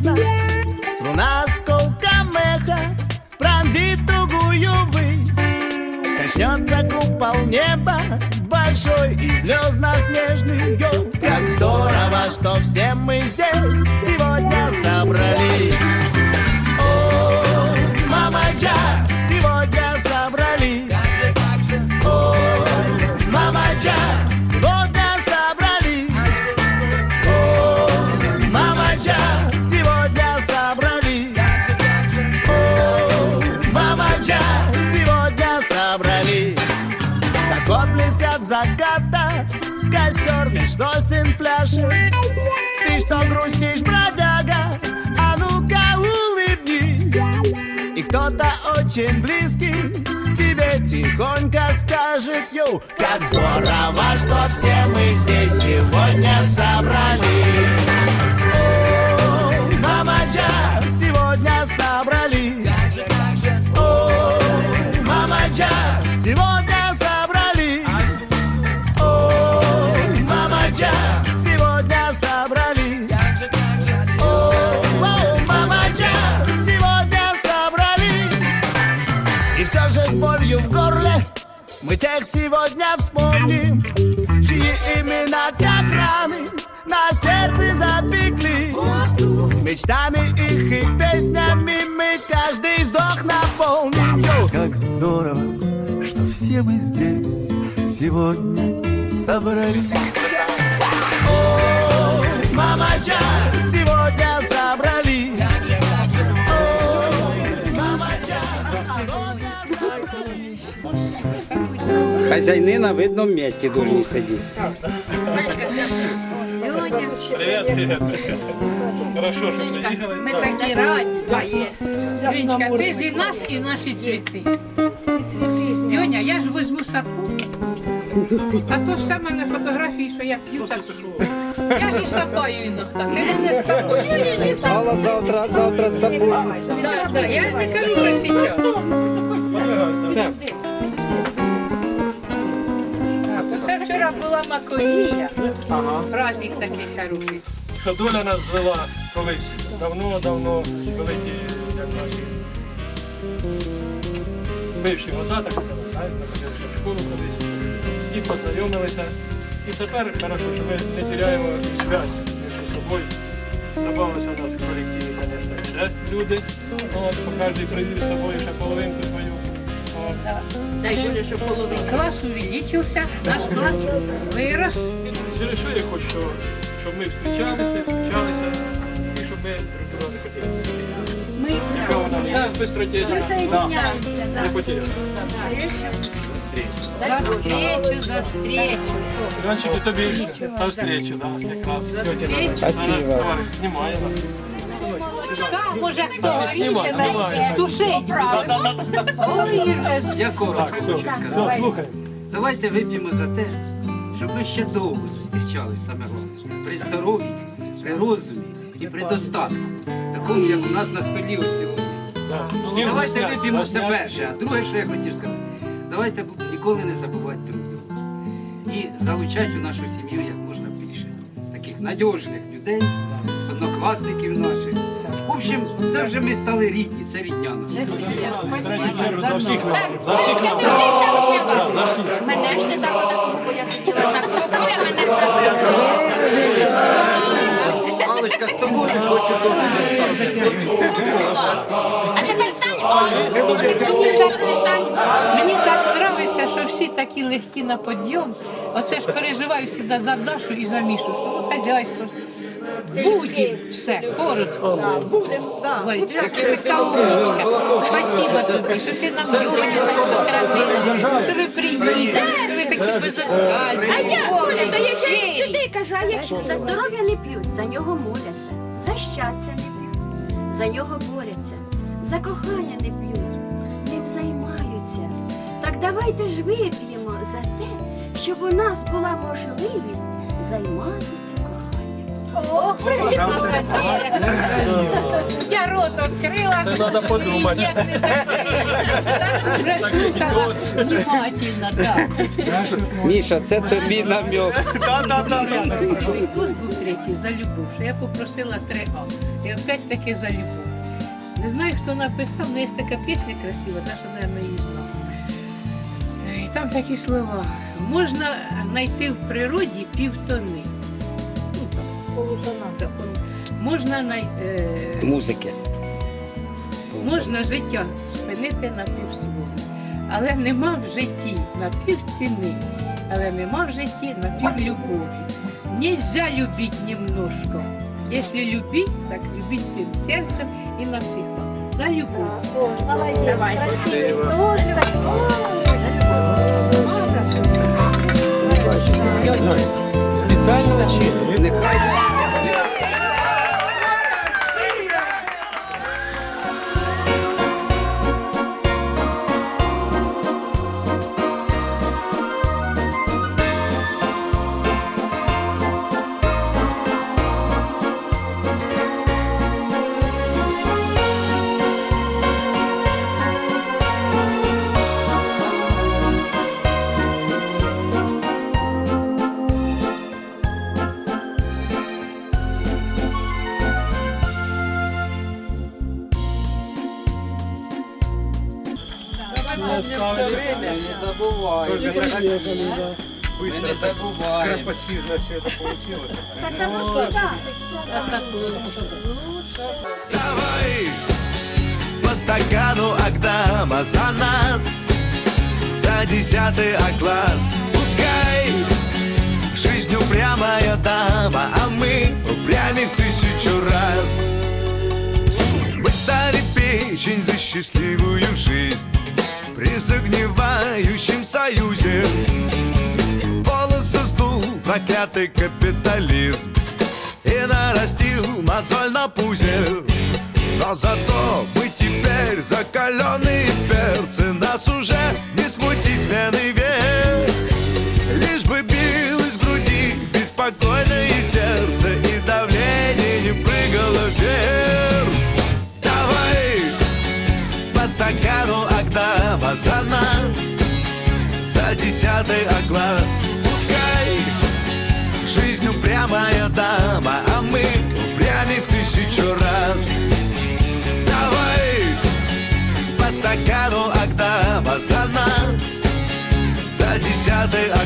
снежно Струна осколка меха Пронзит тугую высь. Коснется купол неба Большой и звездно-снежный Как здорово, что все мы здесь Сегодня собрались от заката Костер меж сосен пляшет. Ты что грустишь, бродяга? А ну-ка улыбнись. И кто-то очень близкий Тебе тихонько скажет Йоу, как здорово, что все мы здесь сегодня собрались О, Мама Джа, сегодня собрались мы тех сегодня вспомним, чьи имена как раны на сердце запекли. Мечтами их и песнями мы каждый вздох наполним. Как здорово, что все мы здесь сегодня собрались. О, мама Джа, сегодня Хазяйни на видному місці должні сидіти. Привет, привет, привет. Хорошо, що приїхали. Ми такі раді. Жіночка, ти ж і нас, і наші цвіти. Льоня, я ж візьму сапу. А то ж саме на фотографії, що я п'ю, так я ж і сапаю іноді. Ти мене з собою. Я ж і сапаю. Мало завтра, завтра сапу. Так, так, я не кажу вже зараз. Вчора була Маковія. Праздник такий хороший. Що доля нас звела колись давно-давно, коли ті як наші бивші вода, так знаєте, в школу колись, і познайомилися. І тепер хорошо, що ми не теряємо зв'язь між собою. Добавилися у нас в колективі, звісно, ще люди. От, по кожній привів з собою ще половинку свою. От. Клас увеличився, наш клас вирос. Через що я хочу, щоб ми зустрічалися, зустрічалися, і щоб ми друг друга не потеряли. Нікого нам не потеряли. За встречу, за встречу. Іванчик, і тобі та встречу, да, якраз. встречу. Спасибо. Товариш, знімає нас. Молочка, може хто Знімай, знімай. душить. Ой, же. Я коротко хочу сказати. Слухай. Давайте вип'ємо за те, щоб ми ще довго зустрічалися саме головне. При здоров'ї, при розумі і при достатку, такому, як у нас на столі ось сьогодні. Всім Давайте вип'ємо це засняти. перше, а друге, що я хотів сказати. Давайте ніколи не забувати друг друга. І залучати у нашу сім'ю як можна більше. Таких надіжних людей, однокласників наших. Це вже ми стали рідні, це рідня наша. Всіх мною. нас. Всіх нас. Мене ж не так отак, бо я сиділа за Коля мене з тобою ж хочу достати. А тепер стань. Мені так подобається, що всі такі легкі на підйом. Оце ж переживаю завжди за Дашу і за Мішу, що хазяйство. Буде все, коротко. Валечка, ти така умничка. Спасибо тобі, що ти нам Льоня нас сохранила, що ви приїдете, що ви такі безотказні. А я добрі, та я щирі. сюди кажу, а якщо за здоров'я не п'ють, за нього моляться, за щастя не п'ють, за нього борються, за кохання не п'ють, ним займаються. Так давайте ж вип'ємо за те, щоб у нас була можливість займатися. О, Я рот відкрила. Це треба подумати. Як не закрила. Так вже слухала внимательно, так. Міша, це тобі намек. Красивий туз був третій за любов, що я попросила 3А. І опять таки за любов. Не знаю, хто написав, але є така пісня красива, Даша, мабуть, її знала. І там такі слова. Можна знайти в природі півтони. Ну, там, полутона. так, полу- Можна най... е, Музики. Можна життя спинити на півслова, але нема в житті на півціни, але нема в житті на півлюбові. Нельзя любить немножко. Если любить, так любить всем сердцем и навсегда. За любов. любовь. Спеціально Не забувай. Ми не забуваємо. Скоропостижно все это получилось. Давай по стакану Агдама за нас За десятый класс Пускай жизнь упрямая дама А мы упрямей в тысячу раз Мы стали печень за счастливую жизнь При загнивающем союзе. Волосы сдул проклятый капитализм и нарастил мозоль на пузе. Но зато мы теперь закаленные перцы Нас уже За десятый А Пускай Жизнь упрямая дама, а мы упрямей в тысячу раз. Давай по стакану Агдама за нас, за десятый оклад.